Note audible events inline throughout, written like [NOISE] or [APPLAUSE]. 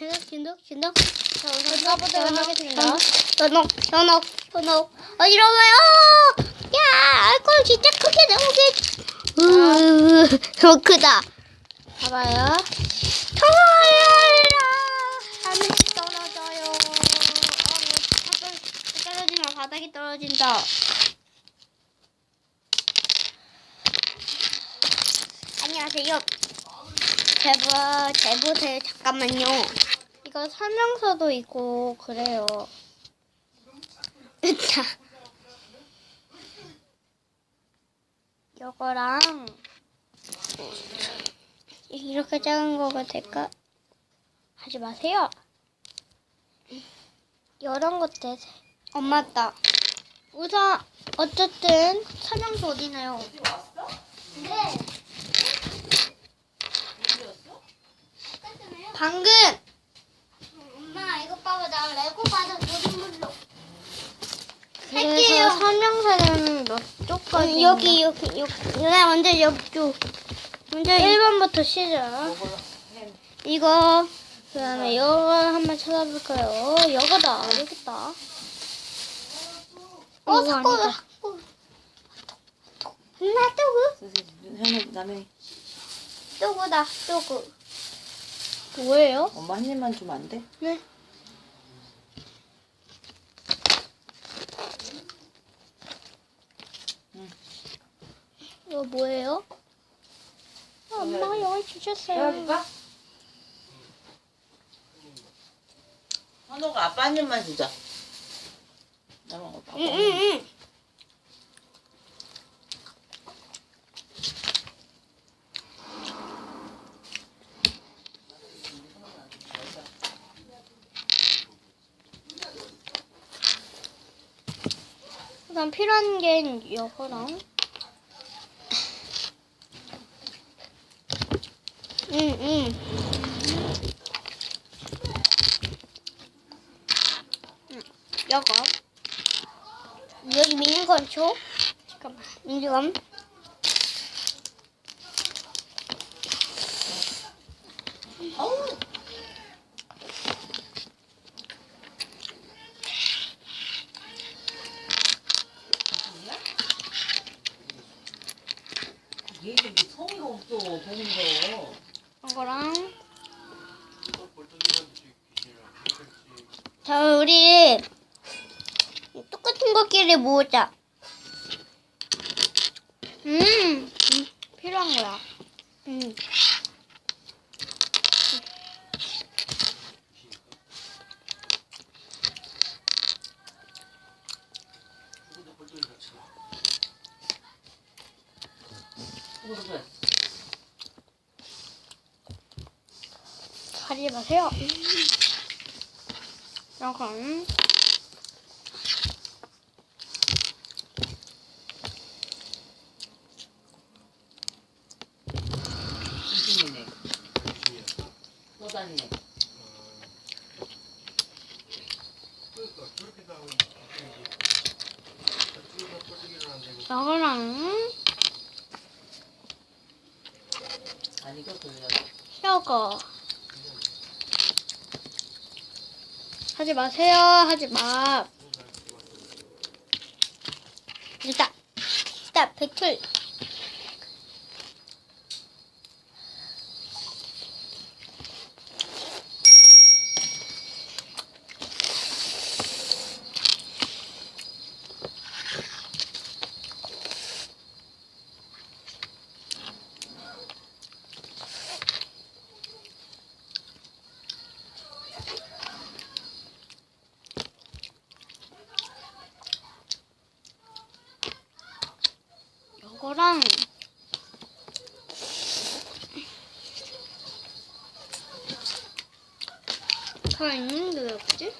선옥 선옥 선옥. 써보도록 하겠습니다. 선옥 선옥 선옥. 어 이러면 어. 야 알콜 진짜 크게 나오게. 너무 크다. 봐봐요. 떨어져요. 하늘 떨어져요. 어, 뭐, 자꾸 떨어지면 바닥이 떨어진다. 안녕하세요. 제보, 제보세요. 잠깐만요. 이거 설명서도 있고 그래요. [LAUGHS] 자, 이거랑 이렇게 작은 거가 될까? 하지 마세요. 이런 것들 어, 맞다. 우선 어쨌든 설명서 어디나요? 네. 방금 엄마, 이거 봐봐. 나 레고 받아 노린물로. 그래서 할게요. 설명서는 몇 쪽까지? 음, 여기, 여기, 여기. 나 먼저 여기. 먼저 1번부터 시작. 이거 그 다음에 이거 한번 찾아볼까요? 이거다 여기다. 어, 이거 자꾸, 아니다. 자꾸. 나 또구? 현우 남의 또구다, 또구. 뭐예요? 엄마 한 입만 주면 안 돼? 네. 이거 뭐예요? 아, 엄마가 영어 주셨어요. 현우가 아빠 한 입만 주자. 나만 아빠. 응, 응, 응. 그다음 필요한 게 이거랑 응, 응. 이거. 여기 미는 건초. 잠깐만. 민주감. 어우. 얘 이게 성의가 없어 보는 거. 이거랑 자, 우리 똑같은 것끼리 모으자. 음 필요한 거야. 음. 하지 마세요. 약간 수준이네. 쏟았네. 나가랑 아니, 이거 돌려. 혀거. 하지 마세요. 하지 마. 일단, 일단 백툴. 다 있는데 왜 없지?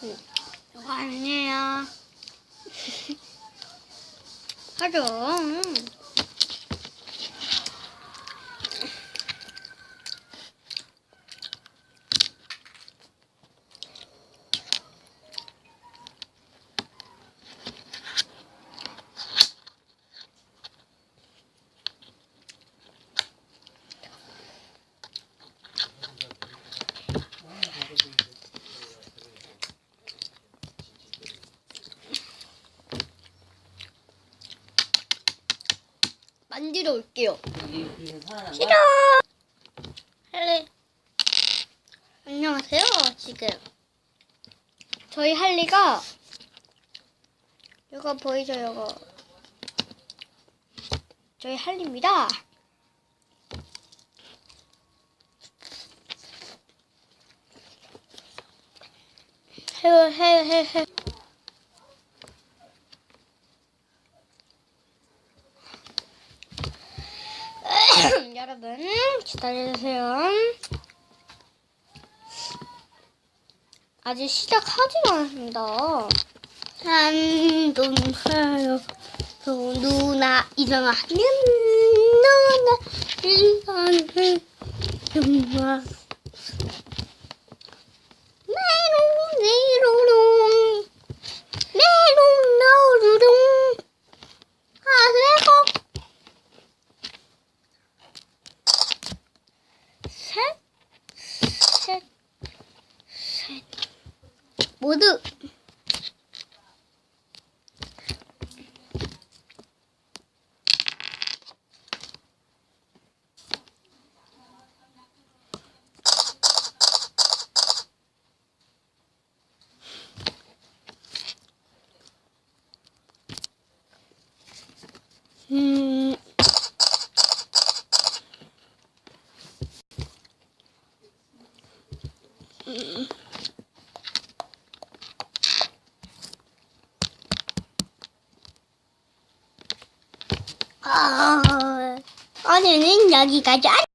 이거 아니에요. [LAUGHS] 하죠. 만지러 올게요. 싫어. 할리. 안녕하세요. 지금 저희 할리가 이거 보이죠? 이거 저희 할리입니다. 해요 해요 해요 해요. 여러분 기다려주세요. 아직 시작하지도 않았습니다. 한동하여 누나 이상하는 누나 이상한 누나 모두 음. 아, 오늘은 여기까지. 안녕!